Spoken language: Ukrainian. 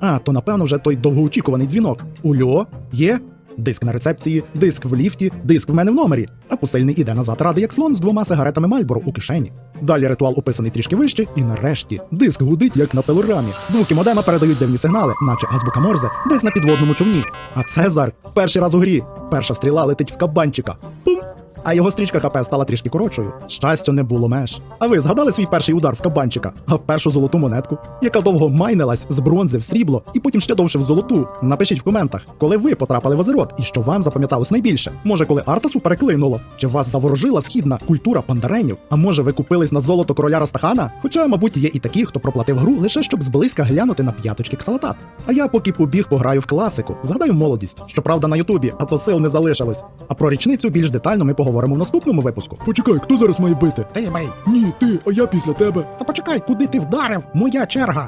А, то напевно вже той довгоочікуваний дзвінок. Ульо? Є? Диск на рецепції, диск в ліфті, диск в мене в номері. А посильний іде назад ради як слон з двома сигаретами Мальборо у кишені. Далі ритуал описаний трішки вище, і нарешті диск гудить як на пилорамі. Звуки модема передають дивні сигнали, наче азбука Морзе, десь на підводному човні. А Цезар перший раз у грі. Перша стріла летить в кабанчика. Пум! А його стрічка ХП стала трішки коротшою. Щастю не було меж. А ви згадали свій перший удар в кабанчика, а першу золоту монетку, яка довго майнилась з бронзи в срібло і потім ще довше в золоту. Напишіть в коментах, коли ви потрапили в Азерот і що вам запам'яталось найбільше. Може, коли Артасу переклинуло, чи вас заворожила східна культура пандаренів? А може, ви купились на золото короля Растахана? Хоча, мабуть, є і такі, хто проплатив гру лише щоб зблизька глянути на п'яточки ксалатат. А я поки побіг пограю в класику, згадаю молодість, щоправда, на Ютубі, а то сил не залишилось. А про річницю більш детально ми поговоримо в наступному випуску. Почекай, хто зараз має бити? Ти бей. Ні, ти, а я після тебе. Та почекай, куди ти вдарив? Моя черга.